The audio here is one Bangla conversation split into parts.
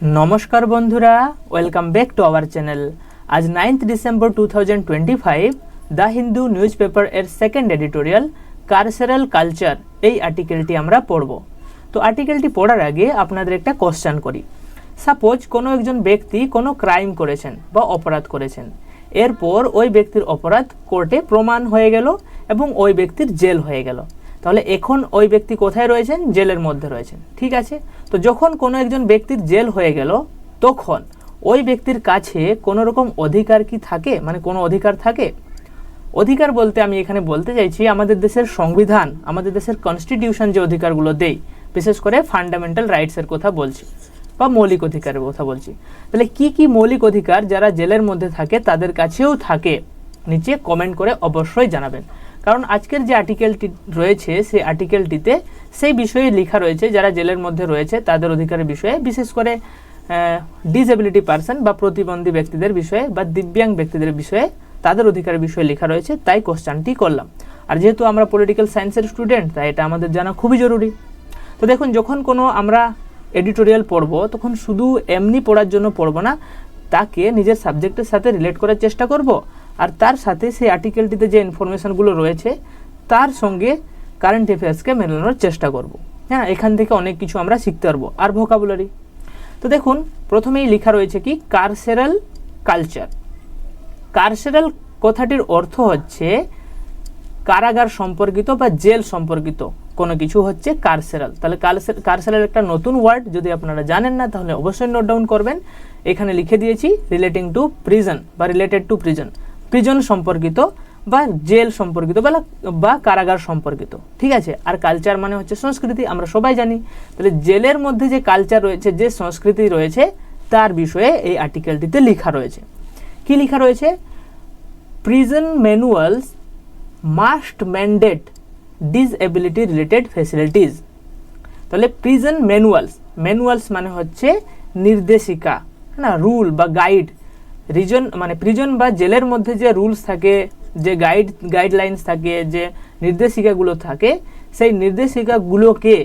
নমস্কার বন্ধুরা welcome back to our channel আজ ninth December two thousand twenty five the Hindu news paper এর সেকেন্ড এডিটোরিয়াল কার্সেরাল কালচার এই আর্টিকেলটি আমরা পড়ব। তো আর্টিকেলটি পড়ার আগে আপনাদের একটা কোশ্চেন করি। সাপোজ কোনো একজন ব্যক্তি কোনো ক্রাইম করেছেন বা অপরাধ করেছেন। এরপর ওই ব্যক্তির অপরাধ কোর্টে প্রমাণ হয়ে গেল এবং ওই ব্যক্তির জেল হয়ে গেল। তাহলে এখন ওই ব্যক্তি কোথায় রয়েছেন? জেলের মধ্যে রয়েছেন। ঠিক আছে? তো যখন কোনো একজন ব্যক্তির জেল হয়ে গেল, তখন ওই ব্যক্তির কাছে কোনো রকম অধিকার কি থাকে? মানে কোনো অধিকার থাকে? অধিকার বলতে আমি এখানে বলতে চাইছি, আমাদের দেশের সংবিধান, আমাদের দেশের কনস্টিটিউশন যে অধিকারগুলো দেয়, বিশেষ করে ফান্ডামেন্টাল রাইটসের কথা বলছি, বা মৌলিক অধিকারের কথা বলছি। তাহলে কি কি মৌলিক অধিকার যারা জেলের মধ্যে থাকে, তাদের কাছেও থাকে? নিচে কমেন্ট করে অবশ্যই জানাবেন। কারণ আজকের যে আর্টিকেলটি রয়েছে, সেই আর্টিকেলটিতে সেই বিষয়ে লেখা রয়েছে, যারা জেলের মধ্যে রয়েছে, তাদের অধিকারের বিষয়ে, বিশেষ করে ডিসেবিলিটি পার্সন বা প্রতিবন্ধী ব্যক্তিদের বিষয়ে বা দিব্যাং ব্যক্তিদের বিষয়ে তাদের অধিকারের বিষয়ে লেখা রয়েছে, তাই কোশ্চানটি করলাম। আর যেহেতু আমরা পলিটিক্যাল সায়েন্সের স্টুডেন্ট তাই এটা আমাদের জানা খুবই জরুরি। তো দেখুন, যখন কোনো আমরা এডিটোরিয়াল পড়ব, তখন শুধু এমনি পড়ার জন্য পড়ব না, তাকে নিজের সাবজেক্টের সাথে রিলেট করার চেষ্টা করব। আর তার সাথে সেই আর্টিকেলটিতে যে ইনফরমেশনগুলো রয়েছে, তার সঙ্গে কারেন্ট অ্যাফেয়ার্সকে মেলানোর চেষ্টা করব। হ্যাঁ এখান থেকে অনেক কিছু আমরা শিখতে পারব। আর ভোকাবুলারি তো দেখুন, প্রথমেই লেখা রয়েছে কি কারসেরাল কালচার কারসেরাল কথাটির অর্থ হচ্ছে কারাগার সম্পর্কিত বা জেল সম্পর্কিত কোনো কিছু হচ্ছে কারসেরাল তাহলে কারসেরাল একটা নতুন ওয়ার্ড যদি আপনারা জানেন না, তাহলে অবশ্যই নোট ডাউন করবেন। এখানে লিখে দিয়েছি রিলেটিং টু প্রিজন বা রিলেটেড টু প্রিজন প্রিজন সম্পর্কিত বা জেল সম্পর্কিত বা বা কারাগার সম্পর্কিত, ঠিক আছে? আর কালচার মানে হচ্ছে সংস্কৃতি, আমরা সবাই জানি। তাহলে জেলের মধ্যে যে কালচার রয়েছে, যে সংস্কৃতি রয়েছে, তার বিষয়ে এই আর্টিকেলটিতে লেখা রয়েছে। কি লেখা রয়েছে? Prison manuals must mandate disability related facilities তাহলে প্রিজন ম্যানুয়ালস ম্যানুয়ালস মানে হচ্ছে নির্দেশিকা, না রুল বা গাইড রিজন মানে প্রিজন বা জেলের মধ্যে যে রুলস থাকে যে গাইড গাইডলাইন্স থাকে, যে নির্দেশিকাগুলো থাকে, সেই নির্দেশিকাগুলোকে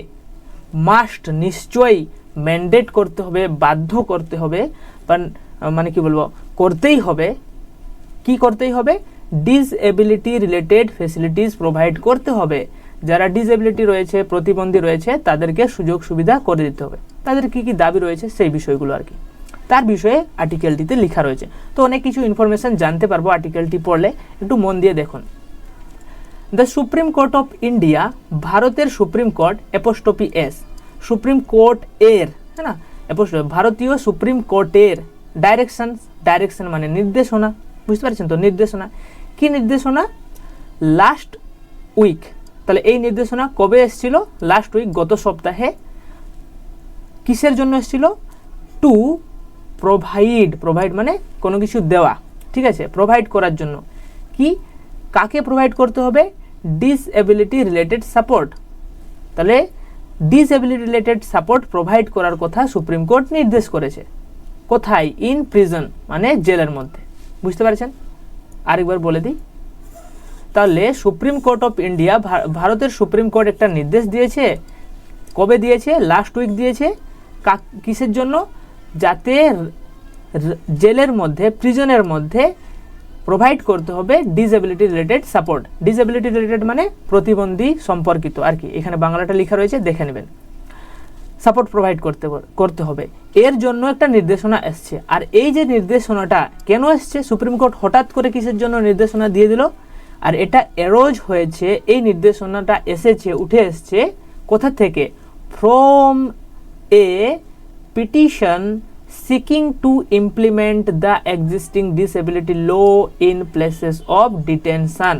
মাস্ট নিশ্চয়ই ম্যান্ডেট করতে হবে, বাধ্য করতে হবে, বা মানে কি বলব, করতেই হবে। কি করতেই হবে? ডিসএবিলিটি রিলেটেড ফেসিলিটিস প্রোভাইড করতে হবে। যারা ডিসএবিলিটি রয়েছে, প্রতিবন্ধী রয়েছে, তাদেরকে সুযোগ সুবিধা করে দিতে হবে। তাদের কি কি দাবি রয়েছে, সেই বিষয়গুলো আর কি। তার বিষয়ে আর্টিকেলটিতে লেখা রয়েছে। তো অনেক কিছু ইনফরমেশন জানতে পারব আর্টিকেলটি পড়লে। একটু মন দিয়ে দেখুন। The supreme court of India ভারতের supreme court apostrophe S supreme court এর হ্যাঁ না? ভারতীয় সুপ্রিম কোর্টের ডাইরেকশন ডাইরেকশন মানে নির্দেশনা, বুঝতে পারছেন তো? নির্দেশনা। কি নির্দেশনা? লাস্ট উইক তাহলে এই নির্দেশনা কবে এসেছিল? লাস্ট উইক গত সপ্তাহে। কিসের জন্য এসেছিল? টু প্রোভাইড প্রোভাইড মানে কোনো কিছু দেওয়া, ঠিক আছে? প্রোভাইড করার জন্য। কি? কাকে প্রোভাইড করতে হবে? ডিসএবিলিটি রিলেটেড সাপোর্ট তাহলে ডিসএবিলিটি রিলেটেড সাপোর্ট প্রোভাইড করার কথা সুপ্রিম কোর্ট নির্দেশ করেছে। কোথায়? ইন প্রিজন মানে জেলের মধ্যে। বুঝতে পারছেন? আরেকবার বলে দিই। তাহলে সুপ্রিম কোর্ট অফ ইন্ডিয়া ভারতের সুপ্রিম কোর্ট একটা নির্দেশ দিয়েছে। কবে দিয়েছে? লাস্ট উইক দিয়েছে। কিসের জন্য? যাতে জেলের মধ্যে প্রিজনের মধ্যে প্রোভাইড করতে হবে disability related support disability related মানে প্রতিবন্ধী সম্পর্কিত আর কি। এখানে বাংলাটা লেখা রয়েছে, দেখে নেবেন। সাপোর্ট প্রোভাইড করতে করতে হবে। এর জন্য একটা নির্দেশনা এসছে। আর এই যে নির্দেশনাটা কেন এসছে? সুপ্রিম কোর্ট হঠাৎ করে কিসের জন্য নির্দেশনা দিয়ে দিল? আর এটা এরোজ হয়েছে, এই নির্দেশনাটা এসেছে, উঠে এসছে কোথা থেকে? From a petition seeking to implement the existing disability law in places of detention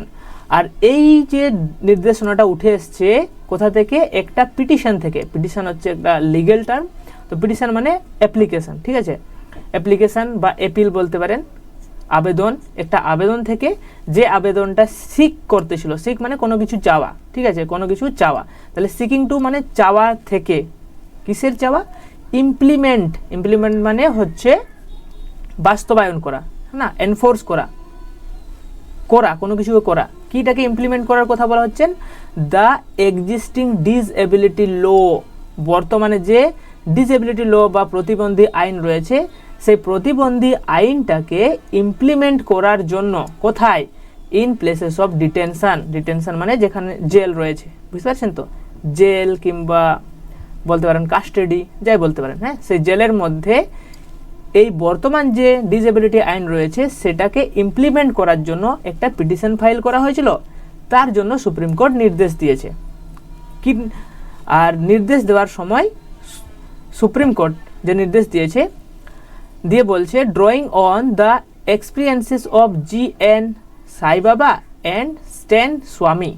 আর এই যে নির্দেশনাটা উঠে এসছে, কোথা থেকে? একটা পিটিশন থেকে। পিটিশন হচ্ছে একটা লিগেল টার্ম তো পিটিশন মানে অ্যাপ্লিকেশন ঠিক আছে? অ্যাপ্লিকেশন বা এপিল বলতে পারেন। আবেদন, একটা আবেদন থেকে যে আবেদনটা সিক করতেছিল সিক মানে কোনো কিছু চাওয়া, ঠিক আছে? কোনো কিছু চাওয়া। তাহলে সিকিং টু মানে চাওয়া থেকে। কিসের চাওয়া? ইমপ্লিমেন্ট ইমপ্লিমেন্ট মানে হচ্ছে বাস্তবায়ন করা, না এনফোর্স করা। করা, কোনো কিছুকে করা। কিটাকে ইমপ্লিমেন্ট করার কথা বলা হচ্ছেন দ্য এক্সিস্টিং ডিসএবিলিটি লো বর্তমানে যে ডিসএবিলিটি ল বা প্রতিবন্ধী আইন রয়েছে, সেই প্রতিবন্ধী আইনটাকে ইমপ্লিমেন্ট করার জন্য কোথায়? In places of detention detention মানে যেখানে জেল রয়েছে। বুঝতে পারছেন তো? জেল কিংবা বলতে পারেন কাস্টাডি যাই বলতে পারেন হ্যাঁ? সেই জেলের মধ্যে এই বর্তমান যে ডিসেবিলিটি আইন রয়েছে, সেটাকে ইমপ্লিমেন্ট করার জন্য একটা পিটিশন ফাইল করা হয়েছিল। তার জন্য সুপ্রিম কোর্ট নির্দেশ দিয়েছে। কি, আর নির্দেশ দেওয়ার সময় সুপ্রিম কোর্ট যে নির্দেশ দিয়েছে, দিয়ে বলছে drawing on the experiences of G N Saibaba and Stan Swamy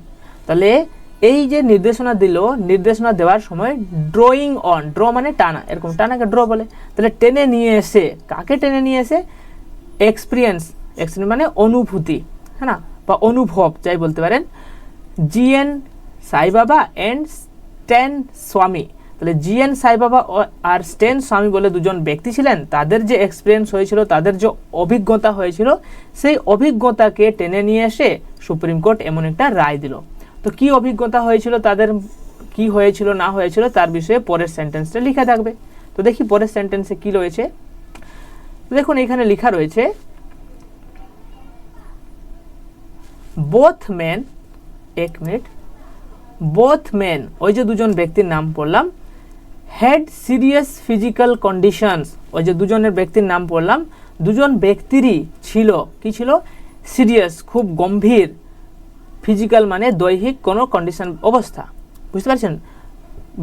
তাহলে এই যে নির্দেশনা দিল, নির্দেশনা দেওয়ার সময় ড্রয়িং অন ড্র মানে টানা, এরকম টানাকে ড্র বলে। তাহলে টেনে নিয়ে এসে, কাকে টেনে নিয়ে এসে? এক্সপিরিয়েন্স এক্সপিরিয়েন্স মানে অনুভূতি হ্যাঁ না? বা অনুভব, যাই বলতে পারেন। জিএন সাইবাবা অ্যান্ড স্ট্যান স্বামী। তাহলে জিএন সাইবাবা ও- আর স্টেন স্বামী বলে দুজন ব্যক্তি ছিলেন, তাদের যে এক্সপিরিয়েন্স হয়েছিল, তাদের যে অভিজ্ঞতা হয়েছিল, সেই অভিজ্ঞতাকে টেনে নিয়ে এসে সুপ্রিম কোর্ট এমন একটা রায় দিল। তো কি অভিজ্ঞতা হয়েছিল, তাদের কি হয়েছিল, না হয়েছিল, তার বিষয়ে পরের সেন্টেন্সটা লেখা থাকবে। তো দেখি পরের সেন্টেন্সে কি রয়েছে। দেখুন, এখানে লেখা রয়েছে বোথ মেন এক মিনিট বোথ মেন ওই যে দুজন ব্যক্তির নাম পড়লাম হ্যাড সিরিয়াস ফিজিক্যাল কন্ডিশনস ওই যে দুজনের ব্যক্তির নাম পড়লাম, দুজন ব্যক্তিরই ছিল, কি ছিল? সিরিয়াস খুব গম্ভীর। ফিজিক্যাল মানে দৈহিক কোনো কন্ডিশন অবস্থা। বুঝতে পারছেন?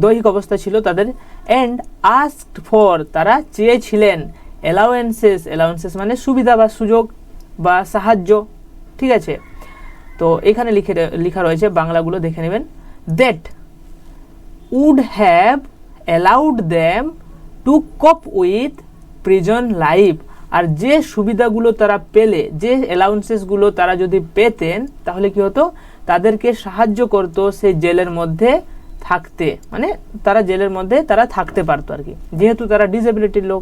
দৈহিক অবস্থা ছিল তাদের। অ্যান্ড আস্কড ফর তারা চেয়েছিলেন অ্যালাউয়েন্সেস অ্যালাউয়েন্সেস মানে সুবিধা বা সুযোগ বা সাহায্য, ঠিক আছে? তো এখানে লিখে লেখা রয়েছে, বাংলাগুলো দেখে নেবেন। That would have allowed them to cope with prison life আর যে সুবিধাগুলো তারা পেলে, যে অ্যালাউন্সেসগুলো তারা যদি পেতেন, তাহলে কি হতো? তাদেরকে সাহায্য করতো সেই জেলের মধ্যে থাকতে। মানে তারা জেলের মধ্যে তারা থাকতে পারতো আর কি। যেহেতু তারা ডিসেবিলিটির লোক।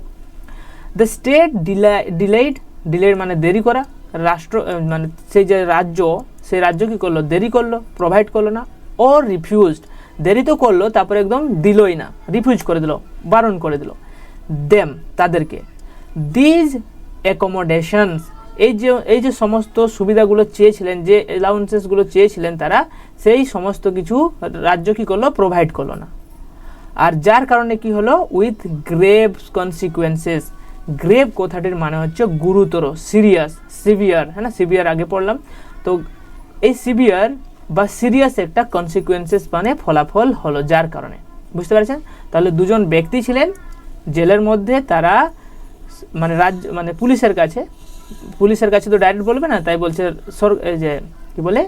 The state delay delayed delayed মানে দেরি করা। রাষ্ট্র মানে সেই যে রাজ্য, সেই রাজ্য কী করল? দেরি করল প্রোভাইড করল না ও রিফিউজড দেরি তো করল, তারপরে একদম দিলই না। রিফিউজ করে দিল, বারণ করে দিল। দেম তাদেরকে। দিজ অ্যাকোমোডেশনস এই যে এই যে সমস্ত সুবিধাগুলো চেয়েছিলেন, যে অ্যালাউন্সেসগুলো চেয়েছিলেন তারা, সেই সমস্ত কিছু রাজ্য কি করল? প্রোভাইড করল না। আর যার কারণে কি হলো? উইথ গ্রেভ কনসিকুয়েন্সেস গ্রেভ কথাটির মানে হচ্ছে গুরুতর সিরিয়াস সিভিয়ার হ্যাঁ না? সিভিয়ার আগে পড়লাম। তো এই সিভিয়ার বা সিরিয়াস একটা কনসিকুয়েন্সেস মানে ফলাফল হলো যার কারণে। বুঝতে পারছেন? তাহলে দুজন ব্যক্তি ছিলেন, জেলের মধ্যে তারা মানে রাজ্য মানে পুলিশের কাছে পুলিশের কাছে তো ডাইরেক্ট বলবে না, তাই বলছে যে, কি বলে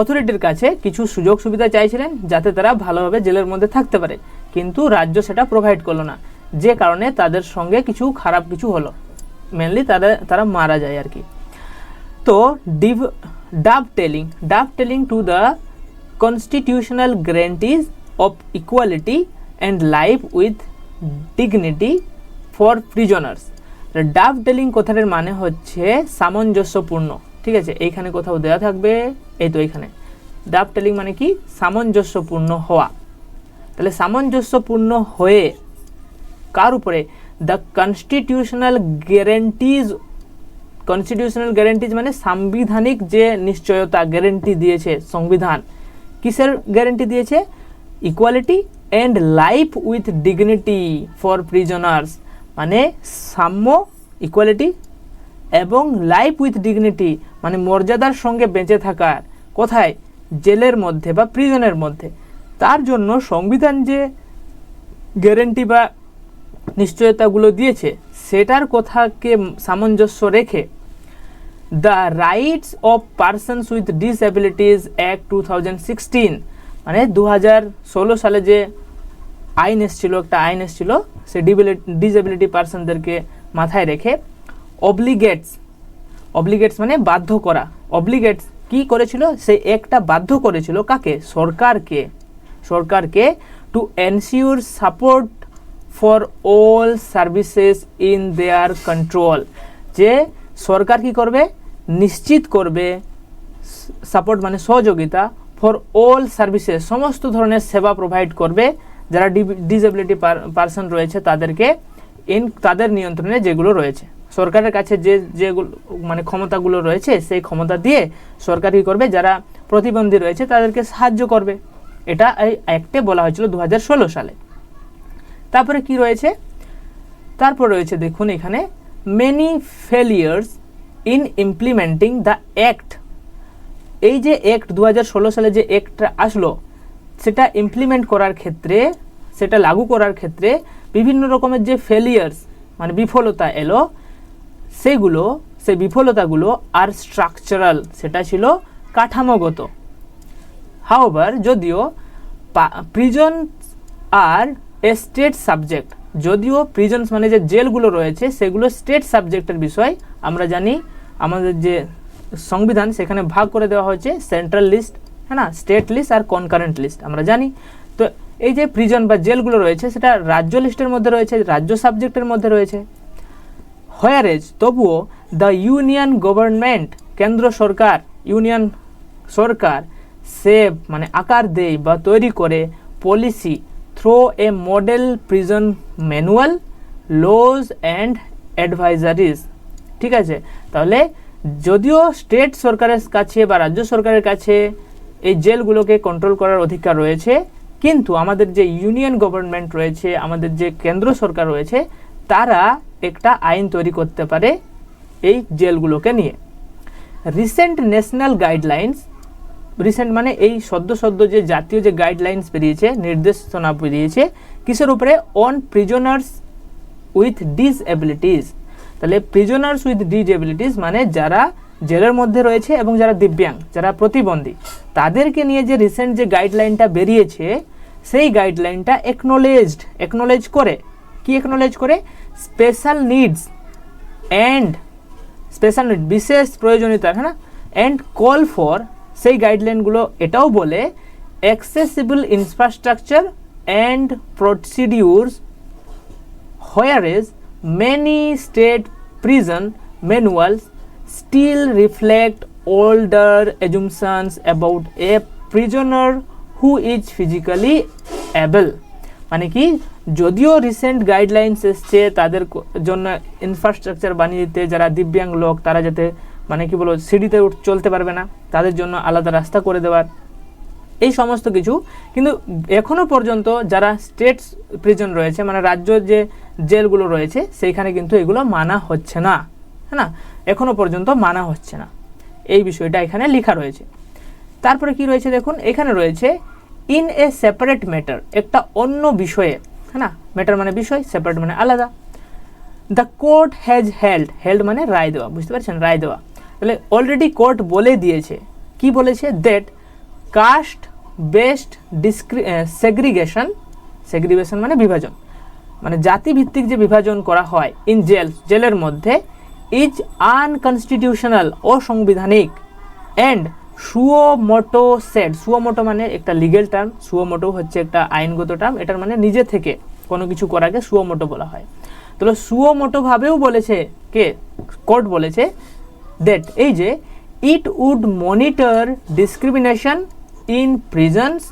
অথরিটির কাছে কিছু সুযোগ সুবিধা চাইছিলেন যাতে তারা ভালোভাবে জেলের মধ্যে থাকতে পারে, কিন্তু রাজ্য সেটা প্রোভাইড করল না। যে কারণে তাদের সঙ্গে কিছু খারাপ কিছু হলো মেনলি তারা তারা মারা যায় আর কি। তো ডিভ ডাব টেলিং ডাব telling to the constitutional গ্যারেন্টিজ of equality and life with dignity for prisoners ডাব টেলিং কথাটার মানে হচ্ছে সামঞ্জস্যপূর্ণ। ঠিক আছে, এইখানে কোথাও দেওয়া থাকবে, এই তো এইখানে। ডাব টেলিং মানে কি? সামঞ্জস্যপূর্ণ হওয়া। তাহলে সামঞ্জস্যপূর্ণ হয়ে কার উপরে? The constitutional guarantees constitutional guarantees মানে সাংবিধানিক যে নিশ্চয়তা গ্যারেন্টি দিয়েছে সংবিধান, কিসের গ্যারেন্টি দিয়েছে? Equality and life with dignity for prisoners মানে সাম্য ইকুয়ালিটি এবং লাইফ উইথ ডিগনিটি মানে মর্যাদার সঙ্গে বেঁচে থাকার কোথায় জেলের মধ্যে বা প্রিজনের মধ্যে। তার জন্য সংবিধান যে গ্যারেন্টি বা নিশ্চয়তাগুলো দিয়েছে, সেটার কথাকে সামঞ্জস্য রেখে the rights of persons with disabilities act two thousand sixteen মানে দু হাজার ষোলো সালে যে আইন এসেছিল, একটা আইন এসেছিল সে ডিসএবিলিটি পার্সনদেরকে মাথায় রেখে অব্লিগেটস অবলিগেটস মানে বাধ্য করা। অবলিগেটস কি করেছিল? সে একটা বাধ্য করেছিল কাকে? সরকারকে। সরকারকে to ensure support for all services in their control যে সরকার কি করবে? নিশ্চিত করবে। সাপোর্ট মানে সহযোগিতা। ফর অল সার্ভিসেস সমস্ত ধরনের সেবা প্রোভাইড করবে যারা ডিসেবিলিটি পার্সন রয়েছে তাদেরকে ইন তাদের নিয়ন্ত্রণে যেগুলো রয়েছে। সরকারের কাছে যে, যেগুলো মানে ক্ষমতাগুলো রয়েছে, সেই ক্ষমতা দিয়ে সরকার কী করবে? যারা প্রতিবন্ধী রয়েছে তাদেরকে সাহায্য করবে। এটা এই অ্যাক্টে বলা হয়েছিল দু হাজার ষোলো সালে। তারপরে কি রয়েছে? তারপর রয়েছে দেখুন এখানে many failures in implementing the act এই যে অ্যাক্ট দু হাজার ষোলো সালে যে অ্যাক্টটা আসলো, সেটা ইমপ্লিমেন্ট করার ক্ষেত্রে, সেটা লাগু করার ক্ষেত্রে বিভিন্ন রকমের যে ফেলিয়ার্স মানে বিফলতা এলো, সেগুলো সেই বিফলতাগুলো আর স্ট্রাকচারাল সেটা ছিল কাঠামোগত। হাওভার যদিও prison are a state subject যদিও প্রিজনস মানে যে জেলগুলো রয়েছে, সেগুলো স্টেট সাবজেক্টের বিষয়, আমরা জানি, আমাদের যে সংবিধান সেখানে ভাগ করে দেওয়া হয়েছে সেন্ট্রাল লিস্ট হ্যাঁ না? স্টেট লিস্ট আর কনকারেন্ট লিস্ট আমরা জানি। তো এই যে প্রিজন বা জেলগুলো রয়েছে, সেটা রাজ্য লিস্টের মধ্যে রয়েছে, রাজ্য সাবজেক্টের মধ্যে রয়েছে। হোয়ারেজ তবুও দ্য ইউনিয়ন গভর্নমেন্ট কেন্দ্র সরকার ইউনিয়ন সরকার সেভ মানে আকার দেয় বা তৈরি করে policy through a model prison manual laws and advisories ঠিক আছে? তাহলে যদিও স্টেট সরকারের কাছে বা রাজ্য সরকারের কাছে এই জেলগুলোকে কন্ট্রোল করার অধিকার রয়েছে, কিন্তু আমাদের যে ইউনিয়ন গভর্নমেন্ট রয়েছে, আমাদের যে কেন্দ্র সরকার রয়েছে, তারা একটা আইন তৈরি করতে পারে এই জেলগুলোকে নিয়ে। রিসেন্ট ন্যাশনাল গাইডলাইন্স রিসেন্ট মানে এই সদ্য সদ্য যে জাতীয় যে গাইডলাইন্স বেরিয়েছে, নির্দেশনা বেরিয়েছে, কিসের উপরে অন প্রিজনার্স উইথ ডিসএবিলিটিস তাহলে প্রিজনার্স উইথ ডিজেবিলিটিস মানে যারা জেলের মধ্যে রয়েছে এবং যারা দিব্যাং যারা প্রতিবন্ধী, তাদেরকে নিয়ে যে রিসেন্ট যে গাইডলাইনটা বেরিয়েছে, সেই গাইডলাইনটা একনোলেজড একনোলেজ করে। কি একনোলেজ করে? Special needs and special need বিশেষ প্রয়োজনীয়তা হ্যাঁ অ্যান্ড কল ফর সেই গাইডলাইনগুলো এটাও বলে accessible infrastructure and procedures whereas many state prison manuals still reflect older assumptions about a prisoner who is physically able. মানে কি? যদিও রিসেন্ট গাইডলাইন্স এসছে, তাদের জন্য ইনফ্রাস্ট্রাকচার বানিয়ে দিতে, যারা দিব্যাঙ্গ লোক, তারা যাতে মানে কি বলব, সিঁড়িতে চলতে পারবে না, তাদের জন্য আলাদা রাস্তা করে দেওয়ার এই সমস্ত কিছু। কিন্তু এখনও পর্যন্ত যারা স্টেট প্রিজন রয়েছে মানে রাজ্য যে জেলগুলো রয়েছে, সেইখানে কিন্তু এগুলো মানা হচ্ছে না। হ্যাঁ না? এখনও পর্যন্ত মানা হচ্ছে না। এই বিষয়টা এখানে লেখা রয়েছে। তারপরে কি রয়েছে দেখুন? এখানে রয়েছে ইন এ সেপারেট ম্যাটার একটা অন্য বিষয়ে। হ্যাঁ না? ম্যাটার মানে বিষয় সেপারেট মানে আলাদা। The court has held held মানে রায় দেওয়া, বুঝতে পারছেন? রায় দেওয়া। তাহলে অলরেডি কোর্ট বলে দিয়েছে। কি বলেছে? That caste based discri segregation segregation মানে বিভাজন। মানে জাতিভিত্তিক যে বিভাজন করা হয় ইন জেল জেলের মধ্যে ইজ আনকনস্টিটিউশনাল অসাংবিধানিক and suo motu set suo motu মানে একটা লিগেল টার্ম সুয়োমোটো হচ্ছে একটা আইনগত টার্ম এটার মানে নিজে থেকে কোনো কিছু করাকে সুয়োমোটো বলা হয়। তাহলে সুয়োমোটোভাবেও বলেছে কে? কোর্ট বলেছে দ্যাট এই যে it would monitor discrimination in prisons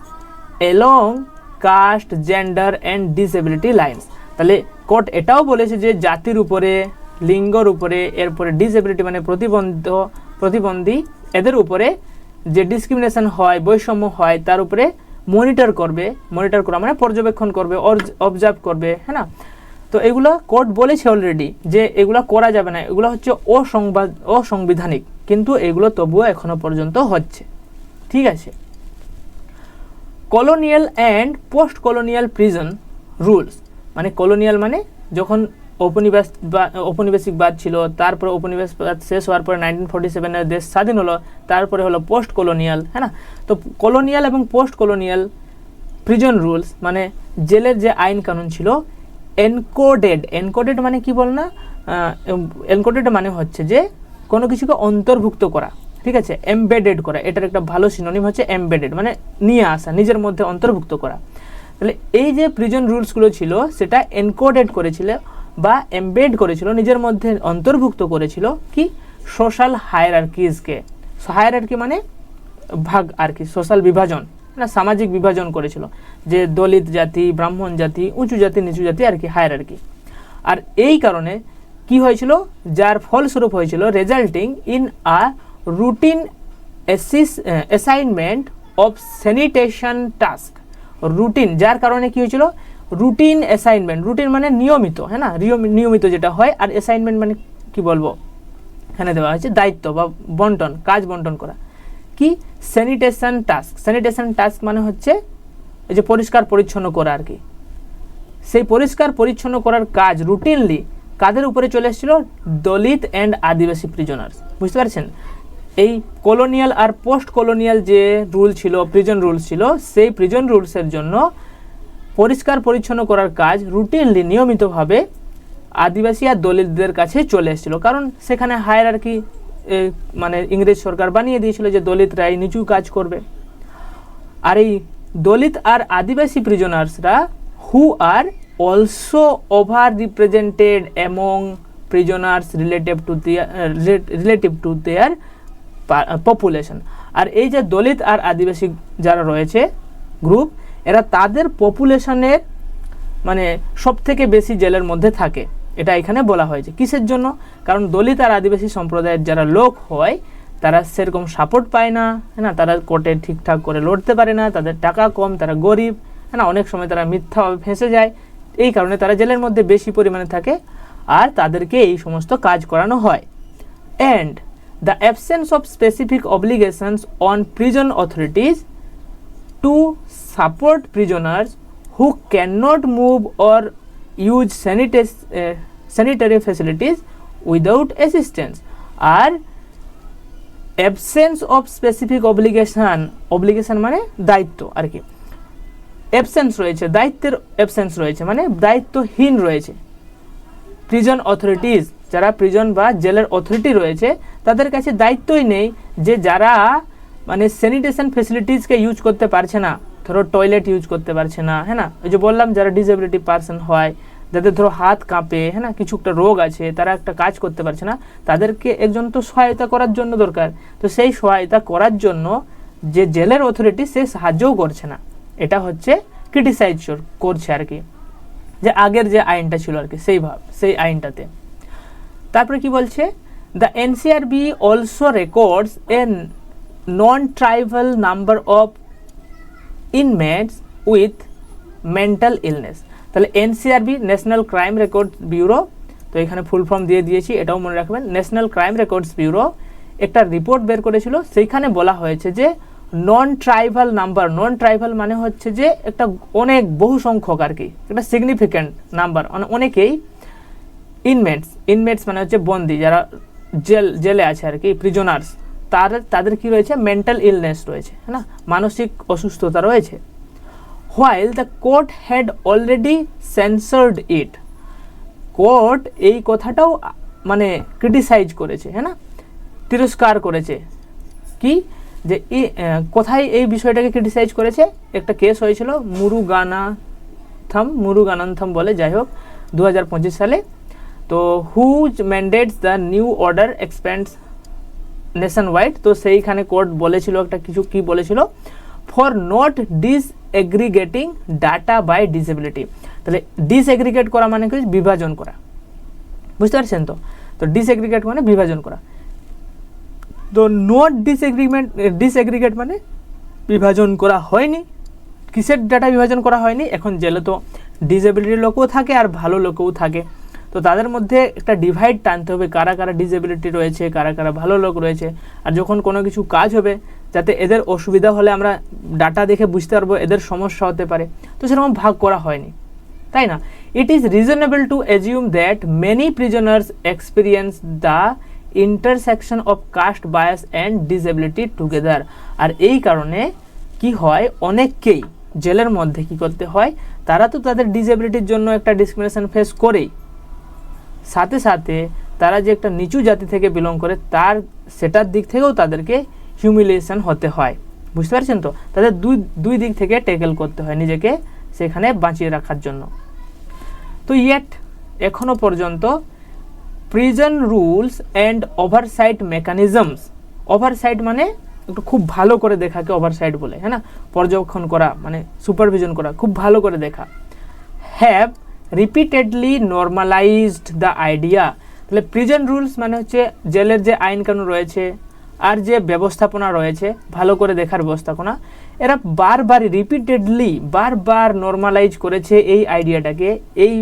along caste gender and disability lines তাহলে কোর্ট এটাও বলেছে যে জাতির উপরে, লিঙ্গর উপরে এরপরে ডিসেবিলিটি মানে প্রতিবন্ধ, প্রতিবন্ধী, এদের উপরে যে ডিসক্রিমিনেশন হয়, বৈষম্য হয়, তার উপরে মনিটর করবে। মনিটর করা মানে পর্যবেক্ষণ করবে অবজার্ভ করবে হ্যাঁ না? তো এগুলো কোর্ট বলেছে অলরেডি যে এগুলো করা যাবে না। এগুলো হচ্ছে অসংবাদ, অসাংবিধানিক। কিন্তু এগুলো তবুও এখনও পর্যন্ত হচ্ছে। ঠিক আছে? Colonial and post colonial prison rules মানে কলোনিয়াল মানে যখন ঔপনিবেশ বা ঔপনিবেশিকবাদ ছিল, তারপরে ঔপনিবেশবাদ শেষ হওয়ার পরে নাইনটিন ফোর্টি সেভেনের দেশ স্বাধীন হলো, তারপরে হলো পোস্ট কলোনিয়াল হ্যাঁ না? তো কলোনিয়াল এবং পোস্ট কলোনিয়াল প্রিজন রুলস মানে জেলের যে আইন কানুন ছিল এনকোডেড এনকোডেড মানে কি বল না? এনকোডেড মানে হচ্ছে যে কোনো কিছুকে অন্তর্ভুক্ত করা। ঠিক আছে? এমবেডেড করা। এটার একটা ভালো সিনোনিম হচ্ছে এমবেডেড মানে নিয়ে আসা, নিজের মধ্যে অন্তর্ভুক্ত করা। তাহলে এই যে প্রিজন রুলসগুলো ছিল, সেটা এনকোডেড করেছিল বা এমবেড করেছিল, নিজের মধ্যে অন্তর্ভুক্ত করেছিল কি? সোশ্যাল হায়ারার্কিজকে হায়ারার্কি মানে ভাগ আর কি সোশ্যাল বিভাজন না সামাজিক বিভাজন করেছিল। যে দলিত জাতি, ব্রাহ্মণ জাতি, উঁচু জাতি, নিচু জাতি আর কি হায়ার আর কি আর এই কারণে কি হয়েছিল? যার ফলস্বরূপ হয়েছিল resulting in a routine assignment of sanitation task routine যার কারণে কি হয়েছিল? রুটিন অ্যাসাইনমেন্ট রুটিন মানে নিয়মিত হ্যাঁ না? নিয়মিত যেটা হয়, আর অ্যাসাইনমেন্ট মানে কি বলব? এখানে দেওয়া হয়েছে দায়িত্ব বা বন্টন, কাজ বন্টন করা। কি? স্যানিটেশন টাস্ক স্যানিটেশন টাস্ক মানে হচ্ছে এই যে পরিষ্কার পরিচ্ছন্ন করা আর কি। সেই পরিষ্কার পরিচ্ছন্ন করার কাজ রুটিনলি কাদের উপরে চলে এসেছিল? দলিত অ্যান্ড আদিবাসী প্রিজনার্স বুঝতে পারছেন? এই কলোনিয়াল আর পোস্ট কলোনিয়াল যে রুল ছিল প্রিজন রুলস ছিল, সেই প্রিজন রুলসের জন্য পরিষ্কার পরিচ্ছন্ন করার কাজ রুটিনলি নিয়মিতভাবে আদিবাসী আর দলিতদের কাছে চলে এসেছিল। কারণ সেখানে হায়ার আর কি মানে ইংরেজ সরকার বানিয়ে দিয়েছিল যে দলিতরা এই নিচু কাজ করবে। আর এই দলিত আর Adivasi প্রিজনার্সরা who are also over represented among prisoners relative to their relative to their population আর এই যে দলিত আর আদিবাসী যারা রয়েছে গ্রুপ এরা তাদের পপুলেশনের মানে সব থেকে বেশি জেলের মধ্যে থাকে। এটা এখানে বলা হয়েছে। কিসের জন্য? কারণ দলিত আর আদিবাসী সম্প্রদায়ের যারা লোক হয়, তারা সেরকম সাপোর্ট পায় না। হ্যাঁ না? তারা কোর্টে ঠিকঠাক করে লড়তে পারে না। তাদের টাকা কম, তারা গরিব। হ্যাঁ না? অনেক সময় তারা মিথ্যাভাবে ফেঁসে যায়। এই কারণে তারা জেলের মধ্যে বেশি পরিমাণে থাকে। আর তাদেরকে এই সমস্ত কাজ করানো হয়। And the absence of specific obligations on prison authorities to support prisoners who cannot move or use sanitas- uh, sanitary facilities without assistance R absence of specific obligation obligation মানে দায়িত্ব আর কি। অ্যাবসেন্স রয়েছে দায়িত্বের অ্যাবসেন্স রয়েছে মানে দায়িত্বহীন রয়েছে। প্রিজন অথরিটিজ যারা প্রিজন বা জেলের অথরিটি রয়েছে, তাদের কাছে দায়িত্বই নেই যে যারা মানে স্যানিটেশন ফেসিলিটিসকে ইউজ করতে পারছে না। ধরো টয়লেট ইউজ করতে পারছে না হ্যাঁ না? ওই যে বললাম, যারা ডিসেবিলিটি পার্সন হয়, যাদের ধরো হাত কাঁপে হ্যাঁ না? কিছু একটা রোগ আছে, তারা একটা কাজ করতে পারছে না, তাদেরকে একজন তো সহায়তা করার জন্য দরকার। তো সেই সহায়তা করার জন্য যে জেলের অথরিটি সে সাহায্যও করছে না। এটা হচ্ছে ক্রিটিসাইজ করছে আর কি। যে আগের যে আইনটা ছিল আর কি, সেই ভাব, সেই আইনটাতে। তারপরে কি বলছে? The NCRB also records a non tribal number of inmates with mental illness তাহলে NCRB national crime record bureau তো এখানে ফুল ফর্ম দিয়ে দিয়েছি, এটাও মনে রাখবেন। ন্যাশনাল ক্রাইম রেকর্ডস ব্যুরো একটা রিপোর্ট বের করেছিল। সেইখানে বলা হয়েছে যে non tribal number non tribal মানে হচ্ছে যে একটা অনেক বহু সংখ্যক আর কি। একটা সিগনিফিক্যান্ট নাম্বার অনেকেই ইনমেটস ইনমেটস মানে হচ্ছে বন্দি যারা জেল, জেলে আছে আর কি প্রিজনার্স তার, তাদের কি রয়েছে? মেন্টাল ইলনেস রয়েছে হ্যাঁ না? মানসিক অসুস্থতা রয়েছে। While the court had already censured it court এই কথাটাও মানে ক্রিটিসাইজ করেছে হ্যাঁ না? তিরস্কার করেছে। কি? যে কোথায় এই বিষয়টাকে ক্রিটিসাইজ করেছে? একটা কেস হয়েছিল মুরুগানাথম মুরুগানান্থম বলে, যাই হোক দু হাজার পঁচিশ সালে। তো whose mandates the new order expands nationwide তো সেইখানে কোর্ট বলেছিল একটা, কিছু কি বলেছিল? For not disaggregating data by disability তাহলে ডিসএগ্রিগেট করা মানে কি? বিভাজন করা। বুঝতে পারছেন তো? তো ডিসএগ্রিগেট মানে বিভাজন করা। তো নট ডিসএগ্রিমেন্ট ডিসএগ্রিগেট মানে বিভাজন করা হয়নি। কিসের ডাটা বিভাজন করা হয়নি? এখন জেলে তো ডিসেবিলিটির লোকও থাকে আর ভালো লোকও থাকে। তো তাদের মধ্যে একটা ডিভাইড টানতে হবে, কারা কারা ডিসেবিলিটি রয়েছে, কারা কারা ভালো লোক রয়েছে। আর যখন কোনো কিছু কাজ হবে, যাতে এদের অসুবিধা হলে আমরা ডাটা দেখে বুঝতে পারব, এদের সমস্যা হতে পারে। তো সেরকম ভাগ করা হয়নি, তাই না? It is reasonable to assume that many prisoners experience the intersection of caste bias and disability together আর এই কারণে কি হয়, অনেককেই জেলের মধ্যে কি করতে হয়, তারা তো তাদের ডিসেবিলিটির জন্য একটা ডিসক্রিমিনেশন ফেস করেই। সাথে সাথে তারা যে একটা নিচু জাতি থেকে বিলং করে, তার সেটার দিক থেকেও তাদেরকে হিউমিলিয়েশন হতে হয়। বুঝতে পারছেন তো? তাদের দুই দুই দিক থেকে টেকেল করতে হয় নিজেকে সেখানে বাঁচিয়ে রাখার জন্য। তো ইয়েট এখনও পর্যন্ত prison rules and oversight mechanisms oversight মানে একটু খুব ভালো করে দেখাকে ওভারসাইট বলে হ্যাঁ না? পর্যবেক্ষণ করা মানে সুপারভিশন করা, খুব ভালো করে দেখা। Have repeatedly normalised the idea তাহলে প্রিজন রুলস মানে হচ্ছে জেলের যে আইন কানুন রয়েছে আর যে ব্যবস্থাপনা রয়েছে ভালো করে দেখার ব্যবস্থাপনা এরা বারবার রিপিটেডলি বারবার নর্মালাইজ করেছে এই আইডিয়াটাকে এই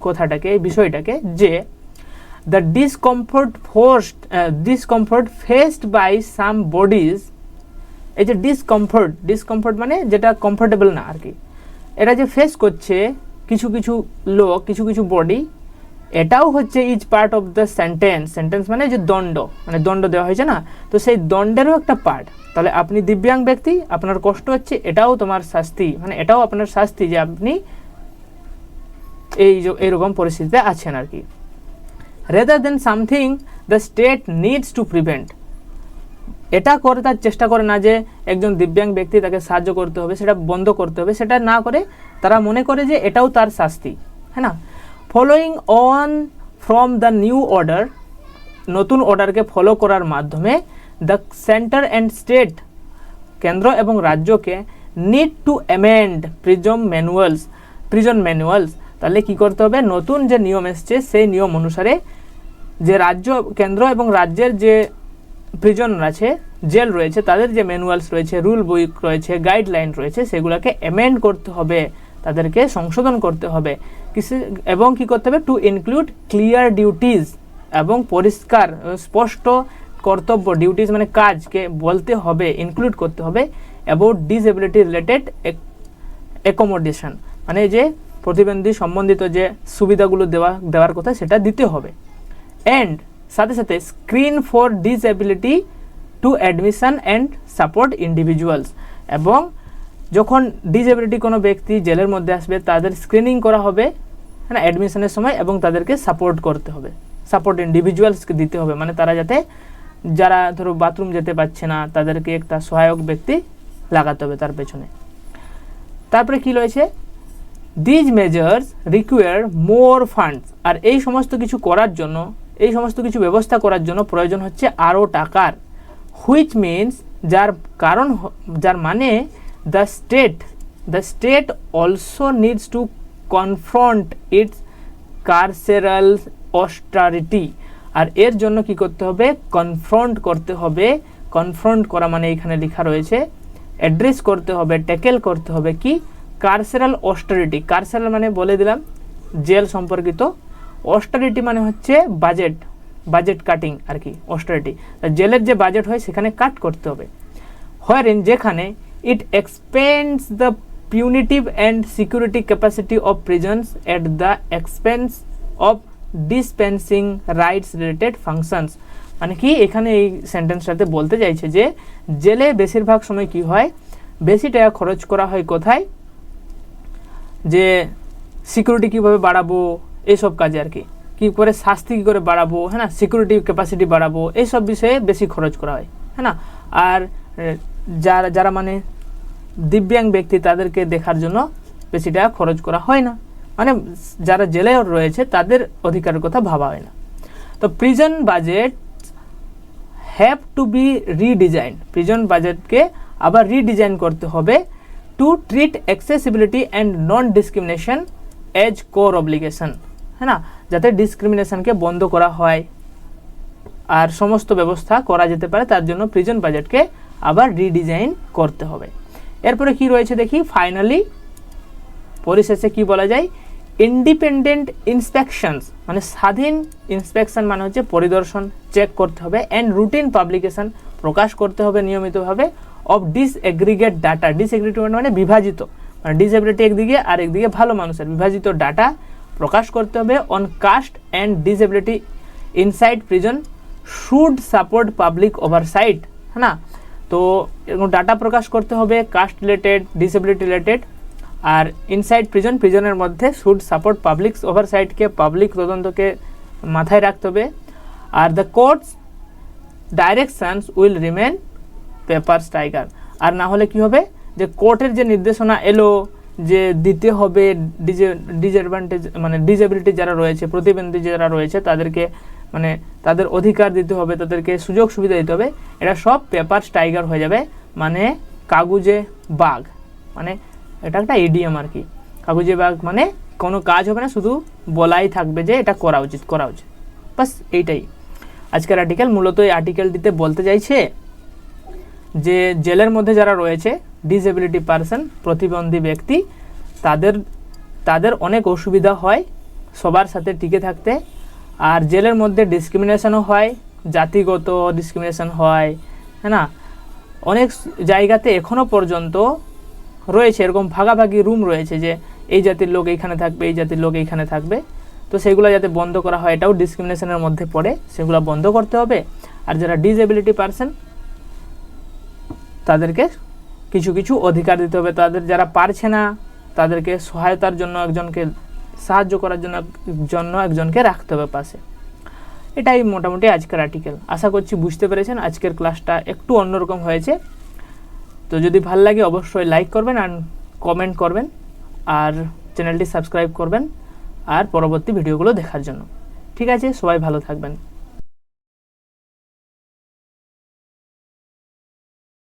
কথাটাকে এই বিষয়টাকে যে the discomfort forced uh, discomfort by some bodies এই যে ডিসকমফোর্ট ডিসকমফোর্ট মানে যেটা কমফোর্টেবল না আর কি এটা যে ফেস করছে কিছু কিছু লোক, কিছু কিছু বডি এটাও হচ্ছে is part of the sentence sentence মানে যে দণ্ড মানে দণ্ড দেওয়া হয়েছে না? তো সেই দণ্ডেরও একটা পার্ট তাহলে আপনি দিব্যাং ব্যক্তি, আপনার কষ্ট হচ্ছে, এটাও তোমার শাস্তি। মানে এটাও আপনার শাস্তি যে আপনি এই এইরকম পরিস্থিতিতে আছেন আর কি। Rather than something the state needs to prevent এটা করে তার চেষ্টা করে না যে একজন দিব্যাং ব্যক্তি তাকে সাহায্য করতে হবে, সেটা বন্ধ করতে হবে, সেটা না করে তারা মনে করে যে এটাও তার শাস্তি হ্যাঁ না? Following on from the new order নতুন অর্ডারকে ফলো করার মাধ্যমে দ্য সেন্টার অ্যান্ড স্টেট কেন্দ্র এবং রাজ্যকে need to amend prison manuals prison manuals তাহলে কি করতে হবে? নতুন যে নিয়ম এসছে, সেই নিয়ম অনুসারে যে রাজ্য, কেন্দ্র এবং রাজ্যের যে প্রিজন আছে জেল রয়েছে, তাদের যে ম্যানুয়ালস রয়েছে রুল বই রয়েছে গাইডলাইন রয়েছে, সেগুলোকে অ্যামেন্ড করতে হবে, তাদেরকে সংশোধন করতে হবে। কিসে, এবং কি করতে হবে? টু ইনক্লুড ক্লিয়ার ডিউটিস এবং পরিষ্কার, স্পষ্ট কর্তব্য ডিউটিস মানে কাজকে বলতে হবে ইনক্লুড করতে হবে অ্যাবাউট ডিসএবিলিটি রিলেটেড অ্যাকোমোডেশন মানে যে প্রতিবন্ধী, সম্বন্ধিত যে সুবিধাগুলো দেওয়া, দেওয়ার কথা, সেটা দিতে হবে। অ্যান্ড সাথে সাথে screen for disability to admission and support individuals এবং যখন ডিসএবিলিটি কোনো ব্যক্তি জেলের মধ্যে আসবে, তাদের স্ক্রিনিং করা হবে হ্যাঁ অ্যাডমিশনের সময় এবং তাদেরকে সাপোর্ট করতে হবে। সাপোর্ট ইন্ডিভিজুয়ালসকে দিতে হবে মানে তারা যাতে যারা ধরো বাথরুম যেতে পারছে না, তাদেরকে একটা সহায়ক ব্যক্তি লাগাতে হবে তার পেছনে। তারপরে কি রয়েছে? These measures require more funds আর এই সমস্ত কিছু করার জন্য এই সমস্ত কিছু ব্যবস্থা করার জন্য প্রয়োজন হচ্ছে আরও টাকার হুইচ মিনস যার কারণ যার মানে the state the state also needs to confront its carceral austerity আর এর জন্য কি করতে হবে? কনফ্রন্ট করতে হবে। কনফ্রন্ট করা মানে এখানে লেখা রয়েছে অ্যাড্রেস করতে হবে ট্যাকেল করতে হবে কি? কারসেরাল অস্টারিটি কারসেরাল মানে বলে দিলাম জেল সম্পর্কিত অস্টারিটি মানে হচ্ছে বাজেট বাজেট কাটিং আর কি অস্টারিটি জেলের যে বাজেট হয়, সেখানে কাট করতে হবে। হোয়ার ইন যেখানে it expends the punitive and security capacity of prisons at the expense of dispensing rights related functions মানে কি? এখানে এই সেন্টেন্সটাতে বলতে চাইছে যে, জেলে বেশিরভাগ সময় কি হয়? বেশি টাকা খরচ করা হয় কোথায়? যে সিকিউরিটি কীভাবে বাড়াবো? এইসব কাজে আর কি। কী করে শাস্তি কী করে বাড়াবো হ্যাঁ না? সিকিউরিটি ক্যাপাসিটি বাড়াবো এইসব বিষয়ে বেশি খরচ করা হয় হ্যাঁ না? আর যারা যারা মানে দিব্যাং ব্যক্তি তাদেরকে দেখার জন্য বেশি টাকা খরচ করা হয় না। মানে যারা জেলে রয়েছে তাদের অধিকারের কথা ভাবা হয় না। তো prison budget have to be redesign prison বাজেটকে আবার রিডিজাইন করতে হবে to treat accessibility and non discrimination as core obligation হ্যাঁ না যাতে ডিসক্রিমিনেশনকে বন্ধ করা হয় আর সমস্ত ব্যবস্থা করা যেতে পারে তার জন্য প্রিজন বাজেটকে আবার রিডিজাইন করতে হবে এরপরে কি রয়েছে দেখি ফাইনালি পরিশেষে কি বলা যায় ইন্ডিপেন্ডেন্ট ইন্সপেকশনস মানে স্বাধীন ইন্সপেকশন মানে হচ্ছে পরিদর্শন চেক করতে হবে অ্যান্ড রুটিন পাবলিকেশন প্রকাশ করতে হবে নিয়মিতভাবে অফ ডিসএগ্রিগেট ডাটা ডিসএগ্রিগেট মানে বিভাজিত মানে ডিসএবিলিটি একদিকে আর একদিকে ভালো মানুষের বিভাজিত ডাটা প্রকাশ করতে হবে on caste and disability inside prison should support public oversight হ্যাঁ না তো এরকম ডাটা প্রকাশ করতে হবে কাস্ট রিলেটেড ডিসেবিলিটি রিলেটেড আর ইনসাইড প্রিজন প্রিজনের মধ্যে শুড সাপোর্ট পাবলিক ওভারসাইটকে পাবলিক তদন্তকে মাথায় রাখতে হবে। আর the courts directions will remain paper striker আর না হলে কি হবে? যে কোর্টের যে নির্দেশনা এলো যে দিতে হবে ডিজে ডিসঅ্যাডভান্টেজ মানে ডিসেবিলিটি যারা রয়েছে, প্রতিবন্ধী যারা রয়েছে, তাদেরকে মানে তাদের অধিকার দিতে হবে, তাদেরকে সুযোগ সুবিধা দিতে হবে। এটা সব পেপার স্ট্রাইকার হয়ে যাবে। মানে কাগজে বাঘ। মানে এটা একটা ইডিএম আর কি। কাগজে বাঘ মানে কোনো কাজ হবে না, শুধু বলাই থাকবে যে এটা করা উচিত করা উচিত। বাস এইটাই। আজকের আর্টিকেল মূলত এই আর্টিকেলটিতে বলতে চাইছে যে জেলের মধ্যে যারা রয়েছে ডিসেবিলিটি পারসন প্রতিবন্ধী ব্যক্তি, তাদের তাদের অনেক অসুবিধা হয় সবার সাথে টিকে থাকতে। আর জেলের মধ্যে ডিসক্রিমিনেশনও হয়, জাতিগত ডিসক্রিমিনেশন হয় হ্যাঁ না? অনেক জায়গাতে এখনও পর্যন্ত রয়েছে, এরকম ভাগাভাগি রুম রয়েছে যে এই জাতির লোক এইখানে থাকবে, এই জাতির লোক এইখানে থাকবে। তো সেগুলো যাতে বন্ধ করা হয়, এটাও ডিসক্রিমিনেশনের মধ্যে পড়ে, সেগুলো বন্ধ করতে হবে। আর যারা ডিসএবিলিটি পারসন তাদেরকে কিছু কিছু অধিকার দিতে হবে। তাদের যারা পারছে না, তাদেরকে সহায়তার জন্য একজনকে, সাহায্য করার জন্য জন্য একজনকে রাখতে হবে পাশে। এটাই মোটামুটি আজকের আর্টিকেল আশা করছি বুঝতে পেরেছেন, আজকের ক্লাসটা একটু অন্যরকম হয়েছে। তো যদি ভালো লাগে অবশ্যই লাইক করবেন আর কমেন্ট করবেন, আর চ্যানেলটি সাবস্ক্রাইব করবেন, আর পরবর্তী ভিডিওগুলো দেখার জন্য। ঠিক আছে, সবাই ভালো থাকবেন।